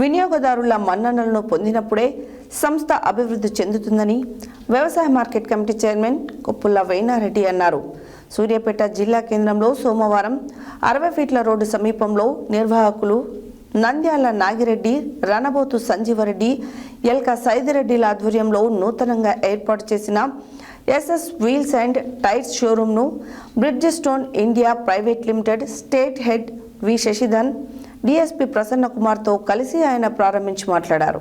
వినియోగదారుల మన్ననలను పొందినప్పుడే సంస్థ అభివృద్ధి చెందుతుందని వ్యవసాయ market committee chairman Koppula Vainareddy అన్నారు. సూర్యాపేట జిల్లా కేంద్రంలో సోమవారం అరవై ఫీట్ల రోడ్డు సమీపంలో నిర్వాహకులు నంద్యాల నాగిరెడ్డి రణబోతు సంజీవరెడ్డి ఎల్క సైదిరెడ్డిల ఆధ్వర్యంలో నూతనంగా ఏర్పాటు చేసిన SS wheels and tyres షోరూంను Bridgestone India private limited state head V Sashidhan DSP Prasanna కుమార్తో కలిసి ఆయన ప్రారంభించి మాట్లాడారు.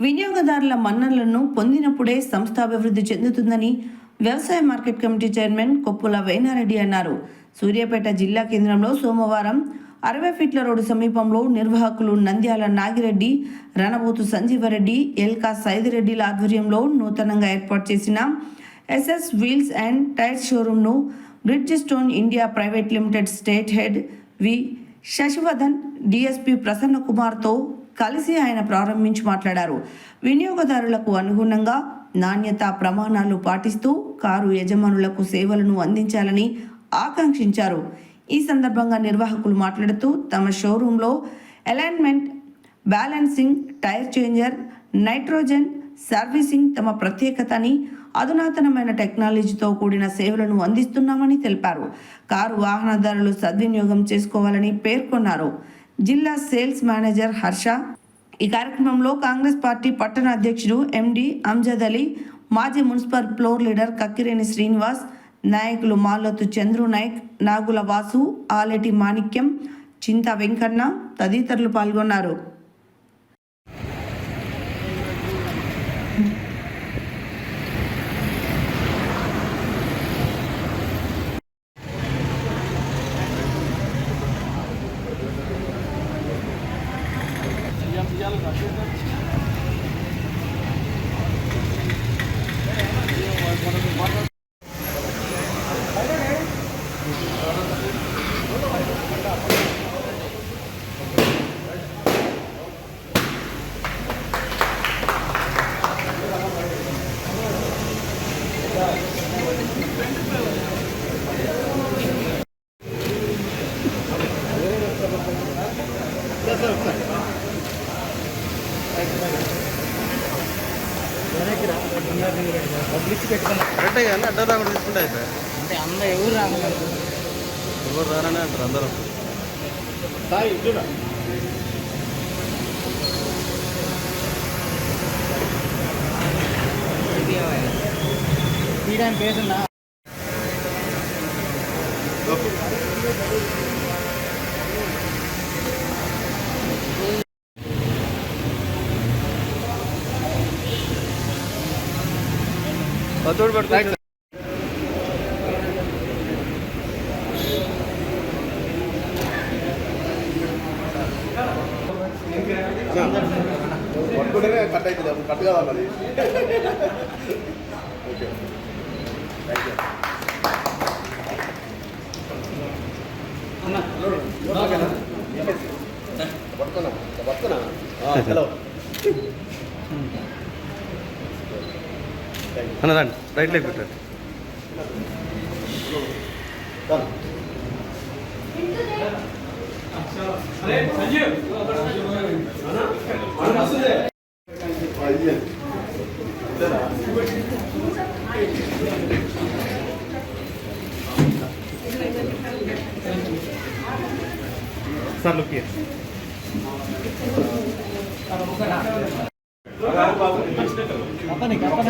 వినియోగదారుల మన్ననలను పొందినప్పుడే సంస్థ అభివృద్ధి చెందుతుందని వ్యవసాయ market committee chairman Koppula Venareddy అన్నారు. సూర్యాపేట జిల్లా కేంద్రంలో సోమవారం అరవై ఫీట్ల రోడ్డు సమీపంలో నిర్వాహకులు నంద్యాల నాగిరెడ్డి రణబోతు సంజీవరెడ్డి ఎల్కా సైదిరెడ్డిల ఆధ్వర్యంలో నూతనంగా ఏర్పాటు చేసిన SS wheels and tyres షోరూంను Bridgestone India private limited state head V Sasivardhan DSP Prasanna కుమార్తో కలిసి ఆయన ప్రారంభించి మాట్లాడారు. వినియోగదారులకు అనుగుణంగా నాణ్యత ప్రమాణాలు పాటిస్తూ కారు యజమానులకు సేవలను అందించాలని ఆకాంక్షించారు. ఈ సందర్భంగా నిర్వాహకులు మాట్లాడుతూ తమ షోరూంలో alignment balancing tyre changer nitrogen servicing తమ ప్రత్యేకతని అధునాతనమైన టెక్నాలజీతో కూడిన సేవలను అందిస్తున్నామని తెలిపారు. కారు వాహనదారులు సద్వినియోగం చేసుకోవాలని పేర్కొన్నారు. జిల్లా సేల్స్ మేనేజర్ హర్ష ఈ కార్యక్రమంలో కాంగ్రెస్ పార్టీ పట్టణ అధ్యక్షుడు ఎండి అంజద్ అలీ మాజీ municipal floor leader Kakkireni Srinivas నాయకులు మాలోతు చంద్రు నాయక్ నాగుల వాసు ఆలెటి మాణిక్యం చింత వెంకన్న తదితరులు పాల్గొన్నారు. కరెక్టే కానీ అడ్డం రాకుండా తీసుకుంటే అయిపోయి అంటే అంద ఎవరు రాగలరు ఎవరు రారని అంటారు అందరూ తీయడానికి పేరున్నా తోడు పెడుతుంది పట్టుకుంటేనే కట్ అవుతుంది అప్పుడు కట్ కావాలి అది ఓకే థ్యాంక్ యూ పట్టుకున్నా. పట్టుకున్నా హలో. అన్న రండి. రైట్ లెగ్ పెట్టండి. సార్ లుక్ కప్పని కప్పని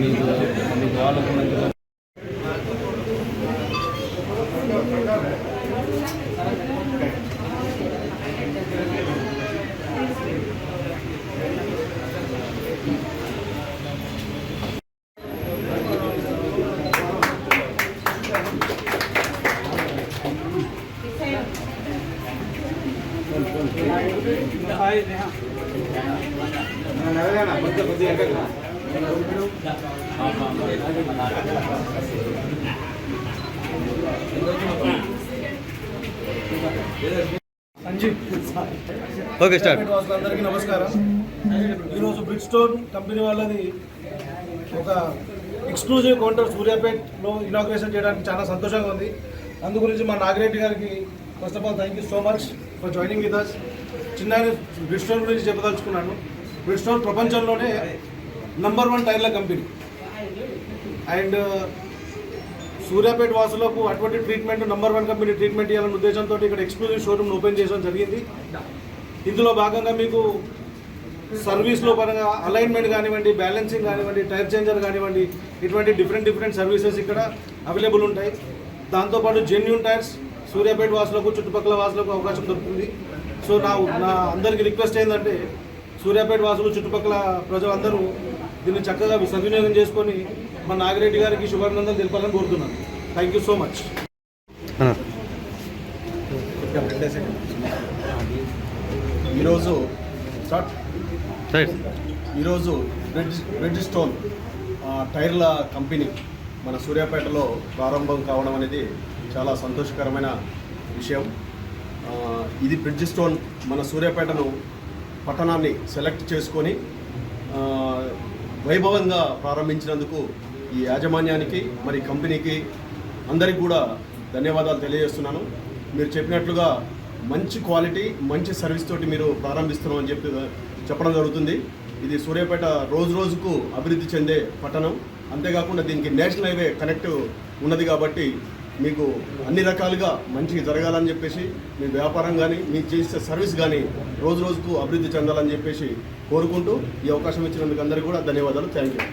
మీకు మీకు వాళ్ళకు ఓకే స్టార్ట్. అందరికీ నమస్కారం. ఈరోజు బ్రిడ్ స్టోన్ కంపెనీ వాళ్ళది ఒక ఎక్స్క్లూజివ్ కౌంటర్ సూర్యాపేట్లో ఇనాగ్రేషన్ చేయడానికి చాలా సంతోషంగా ఉంది. అందు గురించి మా నాగిరెడ్డి గారికి first of all thank you so much for joining with us చిన్న బ్రిక్ గురించి చెప్పదలుచుకున్నాను. బ్రిక్ ప్రపంచంలోనే నంబర్ వన్ టైర్ల కంపెనీ అండ్ సూర్యాపేట వాసులకు అటువంటి treatment number one company treatment ఇవ్వాలనే ఉద్దేశంతో ఇక్కడ ఎక్స్క్లూజివ్ షోరూమ్ ఓపెన్ చేయడం జరిగింది. ఇందులో భాగంగా మీకు సర్వీస్లో పరంగా అలైన్మెంట్ కానివ్వండి బ్యాలెన్సింగ్ కానివ్వండి టైర్ చేంజర్ కానివ్వండి ఇటువంటి డిఫరెంట్ డిఫరెంట్ సర్వీసెస్ ఇక్కడ అవైలబుల్ ఉంటాయి. దాంతోపాటు జెన్యున్ టైర్స్ సూర్యాపేట వాసులకు చుట్టుపక్కల వాసులకు అవకాశం దొరుకుతుంది. సో నా నా అందరికీ రిక్వెస్ట్ ఏంటంటే సూర్యాపేట వాసులు చుట్టుపక్కల ప్రజలందరూ దీన్ని చక్కగా సద్వినియోగం చేసుకొని మా నాగిరెడ్డి గారికి శుభాభినందనలు తెలపాలని కోరుతున్నాను. థ్యాంక్ యూ సో మచ్ ఈరోజు ఈరోజు బ్రిడ్జ్ బ్రిడ్జ్ స్టోన్ ఆ, టైర్ల కంపెనీ మన సూర్యాపేటలో ప్రారంభం కావడం అనేది చాలా సంతోషకరమైన విషయం. ఇది బ్రిడ్జ్ స్టోన్ మన సూర్యాపేటను పట్టణాన్ని సెలెక్ట్ చేసుకొని వైభవంగా ప్రారంభించినందుకు ఈ యాజమాన్యానికి మరి కంపెనీకి అందరికీ కూడా ధన్యవాదాలు తెలియజేస్తున్నాను. మీరు చెప్పినట్లుగా మంచి క్వాలిటీ మంచి సర్వీస్ తోటి మీరు ప్రారంభిస్తున్నాం అని చెప్పి చెప్పడం జరుగుతుంది. ఇది సూర్యాపేట రోజు రోజుకు అభివృద్ధి చెందే పట్టణం. అంతేకాకుండా దీనికి నేషనల్ హైవే కనెక్ట్ ఉన్నది కాబట్టి మీకు అన్ని రకాలుగా మంచిగా జరగాలని చెప్పేసి మీ వ్యాపారం కానీ మీరు చేసే సర్వీస్ కానీ రోజు రోజుకు అభివృద్ధి చెందాలని చెప్పేసి కోరుకుంటూ ఈ అవకాశం ఇచ్చినందుకు అందరికీ కూడా ధన్యవాదాలు. Thank you.